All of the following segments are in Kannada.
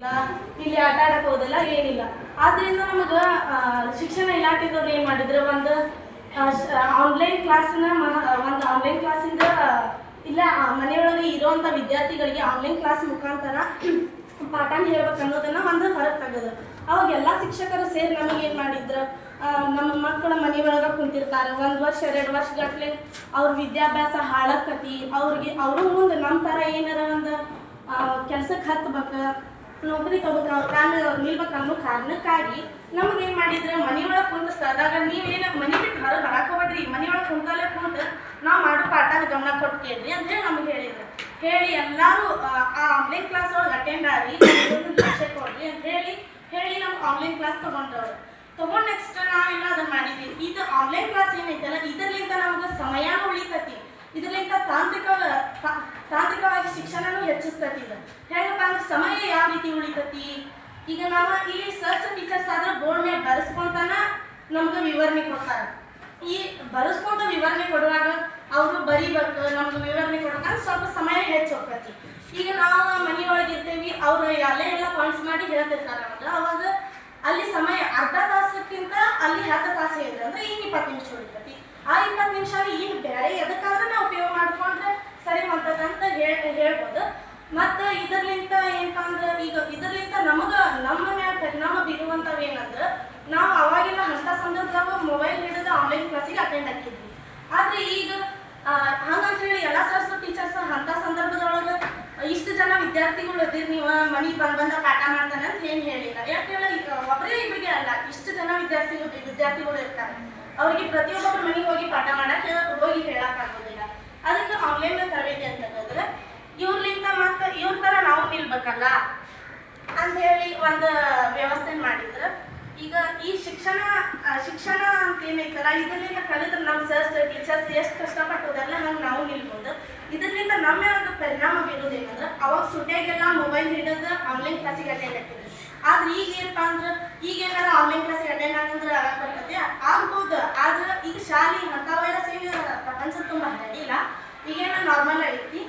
ಇಲ್ಲ, ಆಟ ಆಡಕ್ ಹೋದಲ್ಲ ಏನಿಲ್ಲ. ಆದ್ರಿಂದ ನಮಗ ಶಿಕ್ಷಣ ಇಲಾಖೆದವ್ರು ಏನ್ ಮಾಡಿದ್ರು? ಒಂದು ಆನ್ಲೈನ್ ಕ್ಲಾಸ್ನ ಒಂದು ಆನ್ಲೈನ್ ಕ್ಲಾಸಿಂದ ಇಲ್ಲ ಮನೆಯೊಳಗೆ ಇರುವಂತ ವಿದ್ಯಾರ್ಥಿಗಳಿಗೆ ಆನ್ಲೈನ್ ಕ್ಲಾಸ್ ಮುಖಾಂತರ ಪಾಠ ಹೇಳ್ಬೇಕು ಅನ್ನೋದನ್ನ ಒಂದು ಹೊರಗೆ ತೆಗೆದ್ರು ಅವಾಗ ಎಲ್ಲ ಶಿಕ್ಷಕರು ಸೇರಿ ನಮಗೆ ಏನು ಮಾಡಿದ್ರು? ನಮ್ಮ ಮಕ್ಕಳ ಮನೆಯೊಳಗ ಕುಂತಿರ್ತಾರೆ. ಒಂದು ವರ್ಷ ಎರಡು ವರ್ಷ ಗಟ್ಲೆ ಅವ್ರ ವಿದ್ಯಾಭ್ಯಾಸ ಹಾಳಕ್ಕತಿ ಅವ್ರಿಗೆ ಅವರು ಮುಂದೆ ನಮ್ಮ ಥರ ಏನಾರ ಒಂದು ಕೆಲ್ಸಕ್ಕೆ ಹತ್ಬೇಕು ನೌಕರಿ ತಗೋಬೇಕು? ಅವ್ರ ಕಾಲ ನಿಲ್ಬೇಕು ಅನ್ನೋ ಕಾರಣಕ್ಕಾಗಿ ನಮ್ಗೆ ಏನ್ ಮಾಡಿದ್ರೆ? ಮನೆಯೊಳಗೆ ಕುಂತ ಸದಾಗ ನೀವೇನ ಮನೆ ಬಿಟ್ಟು ಹೊರಗೆ ಹಾಕೋಬೇಡ್ರಿ ಮನೆಯೊಳಗೆ ಕುಂತಲ್ಲೇ ಕುಂತು ನಾವು ಮಾಡೋ ಪಾಠ ಗಮನ ಕೇಳ್ರಿ ಅಂತ ಹೇಳಿ ನಮ್ಗೆ ಹೇಳಿದ್ರು. ಹೇಳಿ ಎಲ್ಲರೂ, ಆ ಆನ್ಲೈನ್ ಕ್ಲಾಸ್ ಒಳಗೆ ಅಟೆಂಡ್ ಆಗಿ ಕೊಡ್ರಿ ಅಂತ ಹೇಳಿ ಹೇಳಿ ನಮ್ಗೆ ಆನ್ಲೈನ್ ಕ್ಲಾಸ್ ತಗೊಂಡವ್ರು. ತಗೊಂಡ್ ನೆಕ್ಸ್ಟ್ ನಾವೆಲ್ಲ ಅದನ್ನ ಮಾಡಿದ್ವಿ. ಇದು ಆನ್ಲೈನ್ ಕ್ಲಾಸ್ ಏನೈತಲ್ಲ ಇದರ್ಲಿಂದ ನಮ್ಗೆ ಸಮಯ ಉಳಿತೈತಿ ಇದರಿಂದ ತಾಂತ್ರಿಕ ತಾ- ತಾಂತ್ರಿಕವಾಗಿ ಶಿಕ್ಷಣನೂ ಹೆಚ್ಚಿಸ್ತೈತಿ ಇದು ಹೆಂಗಪ್ಪ ಅಂದ್ರೆ ಸಮಯ ಯಾವ ಉಳಿತತಿ. ಈಗ ನಾವು ಇಲ್ಲಿ ಸರ್ಚ್ ಟೀಚರ್ಸ್ ಆದ್ರೆ ಬೋರ್ಡ್ ಮೇಲೆ ಬರೆಸ್ಕೊಂತಾನ ನಮ್ಗೆ ವಿವರಣೆ ಕೊಡ್ತಾರೆ. ಈ ಬರೆಸ್ಕೊಂತ ವಿವರಣೆ ಕೊಡುವಾಗ ಅವರು ಬರೀಬೇಕು ನಮ್ಗೆ ವಿವರಣೆ ಕೊಡೋಕೆ ಸ್ವಲ್ಪ ಸಮಯ ಹೆಚ್ಚು ಹೋಗ್ತೈತಿ. ಈಗ ನಾವು ಮನೆಯೊಳಗೆ ಇರ್ತೇವಿ, ಅವರು ಅಲ್ಲೇ ಎಲ್ಲ ಪಾಯಿಂಟ್ಸ್ ಮಾಡಿ ಹೇಳ್ತಿರ್ತಾರೆ ನಮ್ಗೆ. ಅವಾಗ ಅಲ್ಲಿ ಸಮಯ ಅರ್ಧ ತಾಸಕ್ಕಿಂತ ಅಲ್ಲಿ ಹತ್ತು ತಾಸು ಇದೆ ಅಂದ್ರೆ ಈಗ ಇಪ್ಪತ್ತು ನಿಮಿಷ ಉಳಿತೈತಿ. ಆ ಇಪ್ಪತ್ತು ನಿಮಿಷ ಈಗ ಬೇರೆ ಎದಕ್ಕಾದ್ರೆ ನಾವು ಉಪಯೋಗ ಮಾಡ್ಕೊಂಡ್ರೆ ಸರಿ ಅಂತ ಹೇಳ್ ಹೇಳ್ಬೋದು. ಮತ್ತು ಇದರ್ಲಿಂತ ಏನಪ್ಪ ಅಂದ್ರೆ ಈಗ ಇದರ್ಲಿಂತ ನಮಗ, ನಮ್ಮ ಮ್ಯಾಲ ಪರಿಣಾಮ ಬೀರುವಂಥವು ಏನಂದ್ರೆ ನಾವು ಅವಾಗಿನ ಅಂಥ ಸಂದರ್ಭದಾಗ ಮೊಬೈಲ್ ಹಿಡಿದು ಆನ್ಲೈನ್ ಕ್ಲಾಸಿಗೆ ಅಟೆಂಡ್ ಆಗ್ತಿದ್ವಿ. ಆದ್ರೆ ಈಗ ಹಂಗಂತ ಹೇಳಿ ಎಲ್ಲ ಸರ್ಸ್ ಟೀಚರ್ಸ್ ಅಂಥ ಸಂದರ್ಭದೊಳಗೆ ಇಷ್ಟು ಜನ ವಿದ್ಯಾರ್ಥಿಗಳು ಇದ್ದೀರಿ ನೀವು ಮನೆಗೆ ಬಂದ್ ಬಂದ ಪಾಠ ಮಾಡ್ತಾನೆ ಅಂತ ಏನು ಹೇಳಿಲ್ಲ. ಯಾಕೆ ಈಗ ಒಬ್ಬರೇ ಇಬ್ಬರಿಗೆ ಅಲ್ಲ, ಇಷ್ಟು ಜನ ವಿದ್ಯಾರ್ಥಿಗಳು ವಿದ್ಯಾರ್ಥಿಗಳು ಇರ್ತಾರೆ. ಅವ್ರಿಗೆ ಪ್ರತಿಯೊಬ್ಬರು ಮನೆಗೆ ಹೋಗಿ ಪಾಠ ಮಾಡಕ್ಕೆ ಹೋಗಿ ಹೇಳಕ್ ಆಗೋದಿಲ್ಲ. ಅದಕ್ಕೆ ಆನ್ಲೈನ್ ತರಬೇತಿ ಅಂತ ಹೇಳಿದ್ರೆ ಇವ್ರಲಿಂದ ಮತ್ತೆ ಇವ್ರ ಥರ ನಾವು ನಿಲ್ಬೇಕಲ್ಲ ಅಂತ ಹೇಳಿ ಒಂದು ವ್ಯವಸ್ಥೆ ಮಾಡಿದ್ರು. ಈಗ ಈ ಶಿಕ್ಷಣ ಶಿಕ್ಷಣ ಅಂತ ಏನೈತಲ್ಲ ಇದರಿಂದ ಕಲಿದ್ರೆ ನಮ್ಮ ಸರ್ಸ್ ಟೀಚರ್ಸ್ ಎಷ್ಟು ಕಷ್ಟಪಟ್ಟೋದಲ್ಲ ಹಂಗೆ ನಾವು ನಿಲ್ಬೋದು. ಇದರಿಂದ ನಮ್ಮ ಒಂದು ಪರಿಣಾಮ ಬೀರೋದೇನಂದ್ರೆ ಅವಾಗ ಸುಟ್ಯಾಗೆಲ್ಲ ಮೊಬೈಲ್ ಹಿಡಿದು ಆನ್ಲೈನ್ ಕ್ಲಾಸಿಗೆ ಅಟೆಂಡ್ ಆಗ್ತದೆ ಆದ್ರೆ ಈಗ ಏನಪ್ಪ ಅಂದ್ರೆ, ಈಗ ಏನಾರ ಆನ್ಲೈನ್ ಕ್ಲಾಸಿಗೆ ಅಟೆಂಡ್ ಆಗಂದ್ರೆ ಆಗಕ್ಕೆ ಬರ್ತದೆ. ಆಗ್ಬೋದು, ಆದ್ರೆ ಈಗ ಶಾಲೆ ವೈರಸ್ ಏನು ಪ್ರಪಂಚ ತುಂಬ ಹರಡಿಲ್ಲ. ಈಗೇನೋ ನಾರ್ಮಲ್ ಐತಿ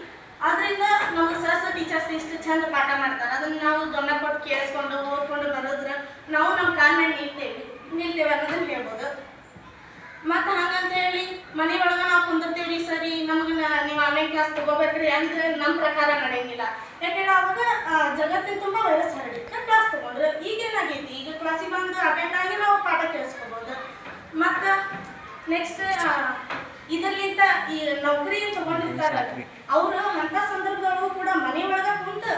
ಆದ್ರಿಂದ ನಮ್ಮ ಸರ್ಸ್ ಟೀಚರ್ಸ್ ಇಷ್ಟು ಚಂದ ಪಾಠ ಮಾಡ್ತಾರೆ. ಅದನ್ನ ನಾವು ಗಮನ ಕೊಟ್ಟು ಕೇಳಿಸ್ಕೊಂಡು ಓದ್ಕೊಂಡು ಬರೋದ್ರ ನಾವು ನಮ್ಮ ಕಾಲ ಮೇಲೆ ನಿಲ್ತೇವೆ. ನಿಲ್ತೇವೆ ಅನ್ನೋದನ್ನ ಹೇಳ್ಬೋದು. ಮತ್ತೆ ಹಂಗಂತ ಹೇಳಿ ಮನೆಯೊಳಗೆ ನಾವು ಕುಂದಿರ್ತೇವ್ರಿ ಸರಿ ನಮ್ಗೆ ನೀವು ಆನ್ಲೈನ್ ಕ್ಲಾಸ್ ತಗೋಬೇಕ್ರಿ ಅಂತ ನಮ್ಮ ಪ್ರಕಾರ ನಡೆಯಂಗಿಲ್ಲ. ಯಾಕಂದ್ರೆ ಅವಾಗ ಜಗತ್ತಿನ ತುಂಬ ವೈರಸ್ ಹರಡಿತ್ತು ಕ್ಲಾಸ್ ತಗೊಂಡ್ರೆ ಈಗೇನಾಗೈತಿ ಈಗ ಕ್ಲಾಸಿಗೆ ಬಂದು ಅಟೆಂಡ್ ಆಗಿ ನಾವು ಪಾಠ ಕೇಳಿಸ್ಕೋಬೋದು. ಮತ್ತು ನೆಕ್ಸ್ಟ್ ಇದರ್ಲಿಂತ ಈ ನೌಕರಿ ತಗೊಂಡಿರ್ತಾರೆ ಅವರು ಅಂತ ಸಂದರ್ಭದೊಳಗೂ ಕೂಡ ಮನೆಯೊಳಗ ಕುಂತು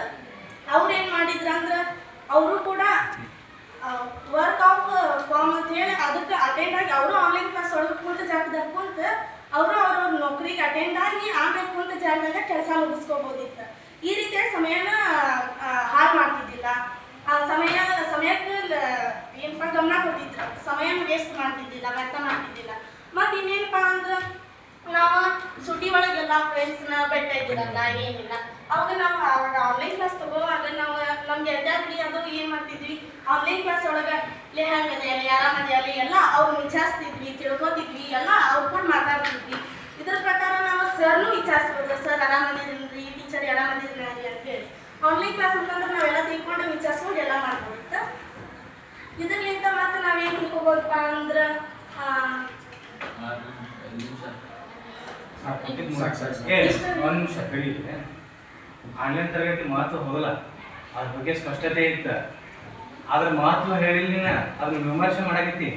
ಅವ್ರು ಏನ್ ಮಾಡಿದ್ರ ಅಂದ್ರ ಅವರು ಕೂಡ ವರ್ಕ್ ಆಫ್ ಫಾರ್ಮ್ ಅಂತ ಹೇಳಿ ಅದಕ್ಕೆ ಅಟೆಂಡ್ ಆಗಿ ಅವರು ಆನ್ಲೈನ್ ಕ್ಲಾಸ್ ಒಳಗೆ ಕುಂತ ಜಾಗದಾಗ ಕುಂತ ಅವರು ಅವ್ರವ್ರ ನೌಕರಿಗೆ ಅಟೆಂಡ್ ಆಗಿ ಆಮೇಲೆ ಕುಂತ ಕೆಲಸ ಮುಗಿಸ್ಕೋಬೋದಿತ್ತು ಈ ರೀತಿಯ ಸಮಯನ ಹಾಳು ಮಾಡ್ತಿದ್ದಿಲ್ಲ. ಆ ಸಮಯ, ಸಮಯಕ್ಕೆ ಏನಪ್ಪ, ಗಮನ ಕೊಟ್ಟಿದ್ರು. ಸಮಯನ ವೇಸ್ಟ್ ಮಾಡ್ತಿದ್ದಿಲ್ಲ, ವ್ಯರ್ಥ ಮಾಡ್ತಿದ್ದಿಲ್ಲ. ಮತ್ತೆ ಇನ್ನೇನಪ್ಪ ಅಂದ್ರೆ, ನಾವು ಸುಟಿ ಒಳಗೆಲ್ಲ ಫ್ರೆಂಡ್ಸ್ನ ಬೆಟ್ಟ ಇದ್ದಿಲ್ಲ ಏನಿಲ್ಲ. ಅವಾಗ ನಾವು ಅವಾಗ ಆನ್ಲೈನ್ ಕ್ಲಾಸ್ ತಗೋವಾಗ ನಾವು, ನಮ್ಗೆ ಎದ್ದಾಗ್ಲಿ ಅದು ಏನು ಮಾಡ್ತಿದ್ವಿ? ಆನ್ಲೈನ್ ಕ್ಲಾಸ್ ಒಳಗೆ, ಲೇ ಆರಾಮದೆಯಲ್ಲಿ ಎಲ್ಲ ಅವ್ರು ವಿಚಾರಿಸ್ತಿದ್ವಿ, ತಿಳ್ಕೊತಿದ್ವಿ, ಎಲ್ಲ ಅವ್ರು ಕೂಡ ಮಾತಾಡ್ತಿದ್ವಿ ಇದ್ರ ಪ್ರಕಾರ ನಾವು ಸರ್ನು ವಿಚಾರಿಸ್ಬೋದು ಸರ್ ಆರಾಮದಿದ್ರಿ ಟೀಚರ್ ಆರಾಮದಿದ್ರಿ ಅಂತ ಹೇಳಿ ಆನ್ಲೈನ್ ಕ್ಲಾಸ್ ಅಂತಂದ್ರೆ ನಾವೆಲ್ಲ ತಿಳ್ಕೊಂಡು ವಿಚಾರಿಸ್ಕೊಂಡು ಎಲ್ಲ ಮಾಡ್ಬೋದಿತ್ತು ಇದರ್ಲಿಂದ ಮತ್ತೆ ನಾವೇನು ತಿಳ್ಕೊಬೋದಪ್ಪ ಅಂದ್ರೆ ಆನ್ಲೈನ್ ತರಗತಿ ಮಹತ್ವ ಹೋಗಲ್ಲ. ಅದ್ರ ಬಗ್ಗೆ ಸ್ಪಷ್ಟತೆ ಇತ್ತ. ಆದ್ರ ಮಹತ್ವ ಹೇಳಿಲ್ಲ ನೀನ. ಅದನ್ನ ವಿಮರ್ಶೆ ಮಾಡಾಕತ್ತಿ.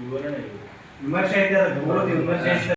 ವಿವರಣೆ ವಿಮರ್ಶೆ ಐತೆ ಅದ್ರ ವಿಮರ್ಶೆ ಐತೆ